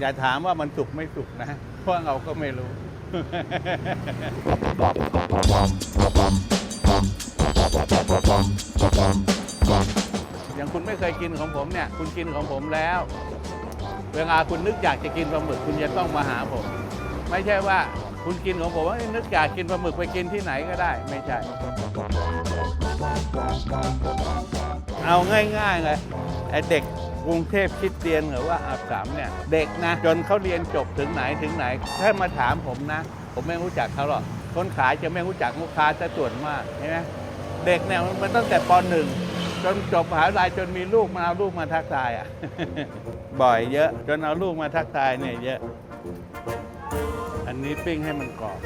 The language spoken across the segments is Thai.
อย่าถามว่ามันสุกไม่สุกนะ เพราะเราก็ไม่รู้ อย่างคุณไม่เคยกินของผมเนี่ย คุณกินของผมแล้ว เวลาคุณนึกอยากจะกินปลาหมึกคุณจะต้องมาหาผม ไม่ใช่ว่าคุณกินของผมว่านึกอยากกินปลาหมึกไปกินที่ไหนก็ได้ ไม่ใช่ เอาง่ายๆเลยไอเด็ก กรุงเทพคิดเตียนหรือว่าอาสามเนี่ยเด็กนะ จนเขาเรียนจบถึงไหนถึงไหน ถ้ามาถามผมนะ ผมไม่รู้จักเขาหรอกคนขายจะไม่รู้จักลูกค้าจะส่วนมากใช่ไหมเด็กเนี่ยมันตั้งแต่ปหนึ่งจนจบมหาวิทยาลัยจนมีลูกมาเอาลูกมาทักทายอะบ่อยเยอะ จนเอาลูกมาทักทายเนี่ยเยอะ อันนี้ปิ้งให้มันกรอบ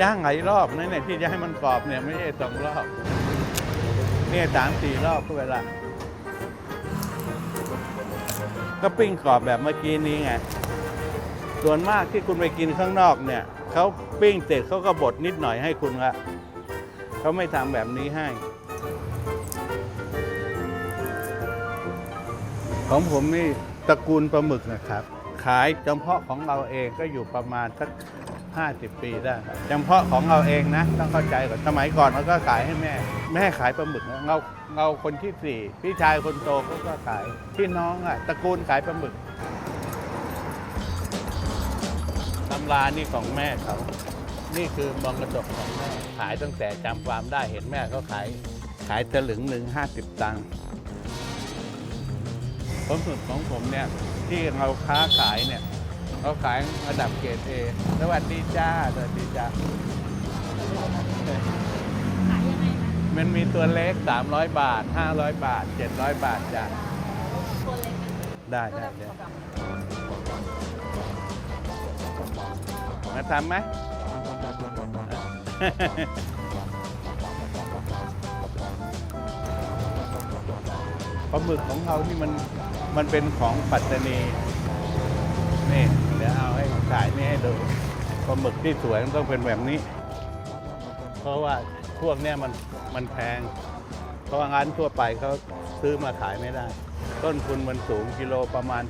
ย่างหลายรอบนะเนี่ยที่จะให้มันกรอบเนี่ยไม่ใช่สองรอบเนี่ยสามสี่รอบก็เวลา ก็ปิ้งกรอบแบบเมื่อกี้นี้ไง ส่วนมากที่คุณไปกินข้างนอกเนี่ยเขาปิ้งเสร็จเขาก็บดนิดหน่อยให้คุณละเขาไม่ทำแบบนี้ให้ ของผมนี่ตระกูลปลาหมึกนะครับ ขายเฉพาะของเราเองก็อยู่ประมาณสัก 50 ปีได้ครับเพาะของเราเองนะต้องเข้าใจก่อนสมัยก่อนเราก็ขายให้แม่ แม่ขายปลาหมึกเราเราคนที่สี่พี่ชายคนโตเขาก็ขายพี่น้องอะตระกูลขายปลาหมึกตำรานี่ของแม่เขา นี่คือมองกระจกของแม่ขายตั้งแต่จำความได้เห็นแม่เขาขายขายตะลึงหนึ่งห้าสิบตังค์ผลสุดของผมเนี่ยที่เราค้าขายเนี่ย เราขายระดับเกรดเอสวัสดีจ้า สวัสดีจ้า ขายยังไงคะมันมีตัวเล็ก 300 บาท 500 บาท 700 บาทจ้ะ ตัวเล็กนะได้ได้ได้มาทำไหม ปลาหมึกของเรานี่มันมันเป็นของปัตตานีนี่เดี๋ยวเอาให้ถ่ายนี่ให้ดูปลาหมึกที่สวยมันต้องเป็นแบบนี้ เพราะว่าพวกเนี้ยมันมันแพง เพราะว่าร้านทั่วไปเขาซื้อมาขายไม่ได้ ต้นทุนมันสูงกิโลประมาณ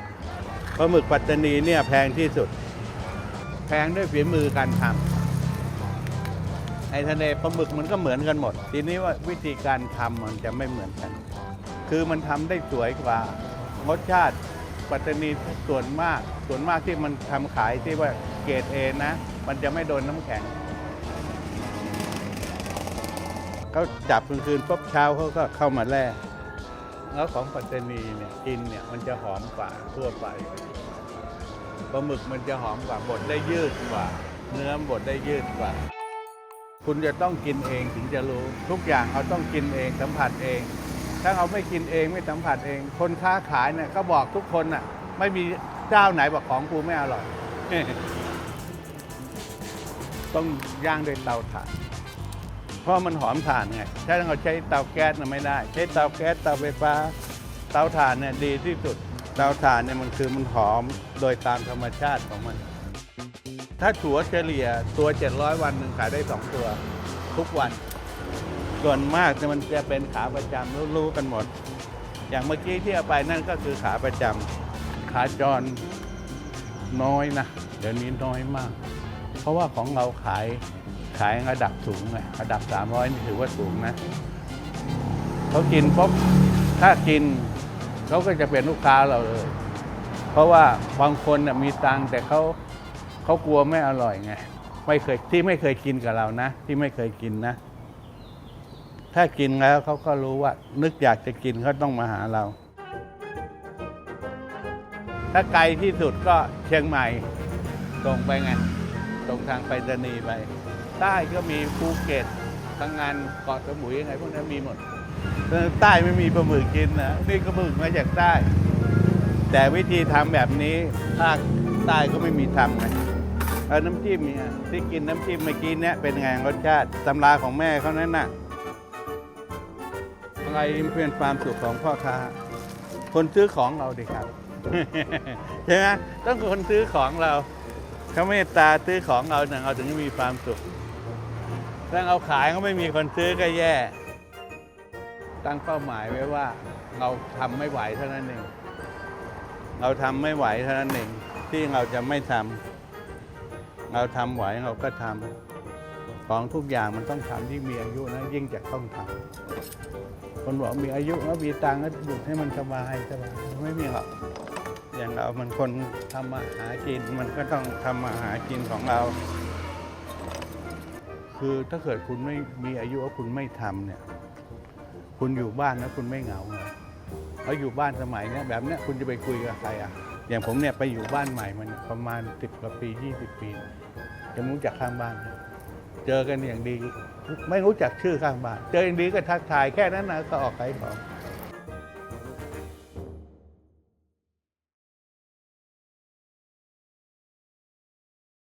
2,000ปลาหมึกปัตตานีเนี่ยแพงที่สุด แพงด้วยฝีมือการทำในทะเลปลาหมึกมันก็เหมือนกันหมด ทีนี้ว่าวิธีการทำมันจะไม่เหมือนกัน คือมันทำได้สวยกว่ารสชาติ ปัตตานีส่วนมาก ส่วนมากที่มันทำขายที่ว่าเกรดเอนะ มันจะไม่โดนน้ำแข็งเขาจับกลางคืนปุ๊บเช้าเขาก็เข้ามาแล่แล้วของปัตตานีเนี่ยกินเนี่ยมันจะหอมกว่าทั่วไปปลาหมึกมันจะหอมกว่าบดได้ยืดกว่า เนื้อบดได้ยืดกว่า คุณจะต้องกินเองถึงจะรู้ ทุกอย่างเขาต้องกินเองสัมผัสเอง ถ้าเขาไม่กินเองไม่สัมผัสเอง คนค้าขายเนี่ยก็บอกทุกคนน่ะ ไม่มีเจ้าไหนบอกของกูไม่อร่อย ต้องย่างด้วยเตาถ่าน เพราะมันหอมถ่านไง ถ้าเราใช้เตาแก๊สน่ะไม่ได้ ใช้เตาแก๊สเตาไฟฟ้า เตาถ่านเนี่ยดีที่สุด เตาถ่านเนี่ยมันคือมันหอมโดยตามธรรมชาติของมัน ถ้าถัวเฉลี่ยตัว 700 วันหนึ่งขายได้ 2 ตัว ทุกวัน ส่วนมากเนี่ยมันจะเป็นขาประจำรู้ๆกันหมด อย่างเมื่อกี้ที่เอาไปนั่นก็คือขาประจำขาจรน้อยนะเดี๋ยวนี้น้อยมาก เพราะว่าของเราขายขายระดับสูงไงระดับ 300 นี่ถือว่าสูงนะเขากินปุ๊บถ้ากินเขาก็จะเป็นลูกค้าเราเลย เพราะว่าบางคนน่ะมีตังแต่เขาเขากลัวไม่อร่อยไงไม่เคยที่ไม่เคยกินกับเรานะ ที่ไม่เคยกินนะ ถ้ากินแล้วเขาก็รู้ว่า นึกอยากจะกินเขาต้องมาหาเรา ถ้าไกลที่สุดก็เชียงใหม่ตรงไปไงตรงทางไปรษณีย์ไป ใต้ก็มีภูเก็ตพังงานเกาะสมุยยังไงพวกนั้นมีหมดใต้ไม่มีปลาหมึกกินนะนี่ก็ปลาหมึกมาจากใต้ แต่วิธีทำแบบนี้ภาคใต้ก็ไม่มีทำไงเอาน้ำจิ้มเนี่ยที่กินน้ำจิ้มเมื่อกี้เนี่ยเป็นไงรสชาติตำราของแม่เขานั้นน่ะอะ ไรเป็นความสุขของพ่อค้า คนซื้อของเราดิครับใช่ไหมต้องคนซื้อของเราเขาเมตตาซื้อของเราเนี่ยเราถึงจะมีความสุขถ้าเอาขายเขาไม่มีคนซื้อก็แย่ ตั้งเป้าหมายไว้ว่า เราทำไม่ไหวเท่านั้นเองเราทำไม่ไหวเท่านั้นเองที่เราจะไม่ทำเราทำไหวเราก็ทำ ของทุกอย่างมันต้องทำที่มีอายุนะยิ่งจะต้องทำคนบอกมีอายุแล้วมีตังค์ก็หยุดให้มันสบายสบายไม่มีหรอกอย่างเรามันคนทำมาหากินมันก็ต้องทำมาหากินของเรา คือถ้าเกิดคุณไม่มีอายุแล้วคุณไม่ทำเนี่ย คุณอยู่บ้านแล้วคุณไม่เหงาเพราะอยู่บ้านสมัยเนี้ยแบบเนี้ยคุณจะไปคุยกับใครอะอย่างผมเนี่ยไปอยู่บ้านใหม่มันประมาณสิบกว่าปียี่สิบปีจะไม่รู้จักข้างบ้าน เจอกันอย่างดี ไม่รู้จักชื่อข้างบ้านเจออย่างดีก็ทักทายแค่นั้นนะก็ออกไปของ